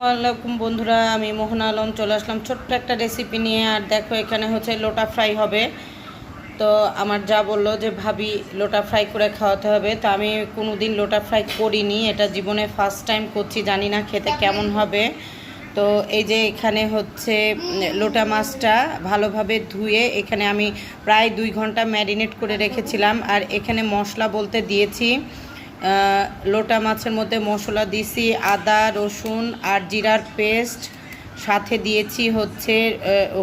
আসসালামাইকুম বন্ধুরা, আমি মোহন আলম চলে আসলাম ছোট্ট একটা রেসিপি নিয়ে। আর দেখো, এখানে হচ্ছে লোটা ফ্রাই হবে। তো আমার যা বলল যে, ভাবি, লোটা ফ্রাই করে খাওয়াতে হবে। তো আমি কোনো দিন লোটা ফ্রাই করিনি, এটা জীবনে ফার্স্ট টাইম করছি, জানি না খেতে কেমন হবে। তো এই যে এখানে হচ্ছে লোটা মাছটা ভালোভাবে ধুয়ে এখানে আমি প্রায় দুই ঘণ্টা ম্যারিনেট করে রেখেছিলাম। আর এখানে মশলা বলতে দিয়েছি লোটা মাছের মধ্যে মশলা দিয়েছি আদা, রসুন আর জিরার পেস্ট। সাথে দিয়েছি হচ্ছে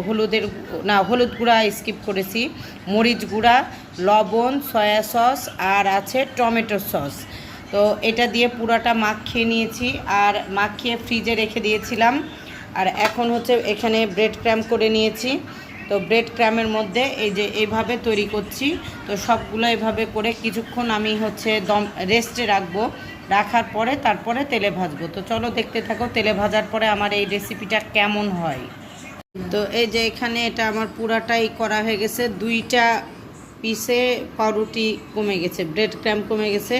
হলুদের না, হলুদ গুঁড়া স্কিপ করেছি, মরিচ গুঁড়া, লবণ সয়া সস আর আছে টমেটো সস তো এটা দিয়ে পুরাটা মাখিয়ে নিয়েছি আর মাখিয়ে ফ্রিজে রেখে দিয়েছিলাম। আর এখন হচ্ছে এখানে ব্রেড ক্র্যাম করে নিয়েছি। তো ব্রেড ক্র্যামের মধ্যে এই যে এইভাবে তৈরি করছি, তো সবগুলো এভাবে করে কিছুক্ষণ আমি হচ্ছে দম রেস্টে রাখব। রাখার পরে তারপরে তেলে ভাজবো। তো চলো দেখতে থাকো তেলে ভাজার পরে আমার এই রেসিপিটা কেমন হয়। তো এই যে এখানে এটা আমার পুরাটাই করা হয়ে গেছে। দুইটা পিসে পাউরুটি কমে গেছে ব্রেড ক্র্যাম কমে গেছে।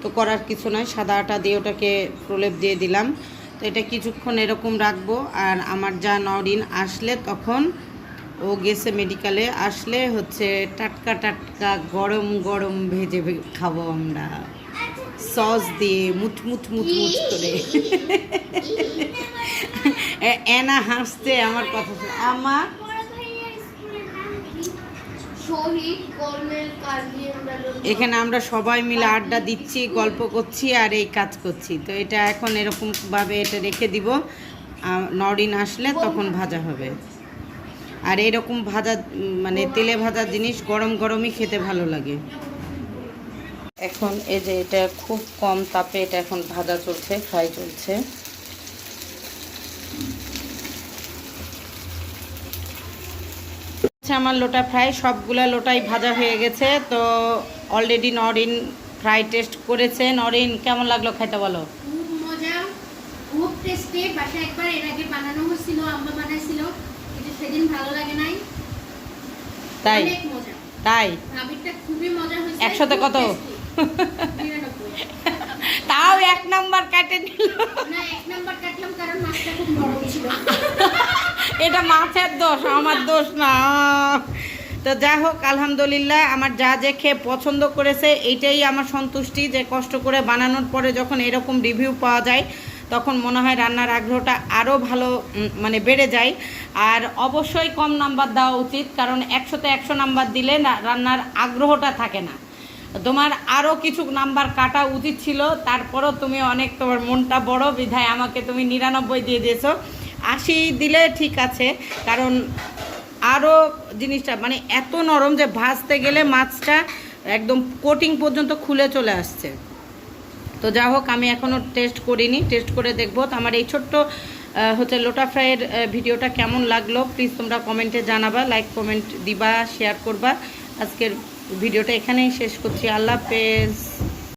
তো করার কিছু নয় সাদা আটা দিয়ে ওটাকে প্রলেপ দিয়ে দিলাম। তো এটা কিছুক্ষণ এরকম রাখব। আর আমার যা নরিন আসলে তখন ও গেছে মেডিকেলে আসলে হচ্ছে টাটকা টাটকা গরম গরম ভেজে খাব আমরা। সস দিয়ে মুচ মুচ করে। এনা হাসতে আমার কথা শুনে। আমা? শহীদ কর্নেল কাজী ইমরান এখানে আমরা সবাই মিলে আড্ডা দিচ্ছি, গল্প করছি আর এই কাজ করছি। তো এটা এখন এরকমভাবে এটা রেখে দিব। নরিন আসলে তখন ভাজা হবে। আর এরকম ভাজা মানে তেলে ভাজা জিনিস গরম গরমই খেতে ভালো লাগে। এখন এই যে এটা খুব কম তাপে এটা এখন ভাজা চলছে ফ্রাই চলছে। আচ্ছা আমার লোটা ফ্রাই সবগুলা লোটাই ভাজা হয়ে গেছে, তো অলরেডি নরিন ফ্রাই টেস্ট করেছে। নরিন, কেমন লাগল খাইতে বলো? খুব মজা, খুব টেস্টি বাসায় একবার এর আগে বানানো হয়েছিল আম্মা বানাইছিল। সেদিন ভালো লাগে নাই? তাই? তাই? একসাথে কত? তাও এক নাম্বার কাটে নিল। এটা মাছের দোষ আমার দোষ না। তো যাই হোক আলহামদুলিল্লাহ আমার যা যে খেয়ে পছন্দ করেছে এইটাই আমার সন্তুষ্টি যে কষ্ট করে বানানোর পরে যখন এরকম রিভিউ পাওয়া যায় তখন মনে হয় রান্নার আগ্রহটা আরও ভালো মানে বেড়ে যায়। আর অবশ্যই কম নাম্বার দেওয়া উচিত, কারণ একশোতে একশো নাম্বার দিলে না, রান্নার আগ্রহটা থাকে না। তোমার আরও কিছু নাম্বার কাটা উচিত ছিল, তারপরও তুমি অনেক তোমার মনটা বড়, বিধায় আমাকে তুমি নিরানব্বই দিয়ে দিয়েছ। আশি দিলে ঠিক আছে, কারণ আরও জিনিসটা মানে এত নরম যে ভাজতে গেলে মাছটা একদম কোটিং পর্যন্ত খুলে চলে আসছে। তো যা হোক, আমি এখনও টেস্ট করিনি। টেস্ট করে দেখব। তো আমার এই ছোট্ট হচ্ছে লোটা ফ্রাইয়ের ভিডিওটা কেমন লাগল প্লিজ তোমরা কমেন্টে জানাবা লাইক কমেন্ট দিবা শেয়ার করবা। আজকের ভিডিওটা এখানেই শেষ করছি। আল্লাহ হাফেজ।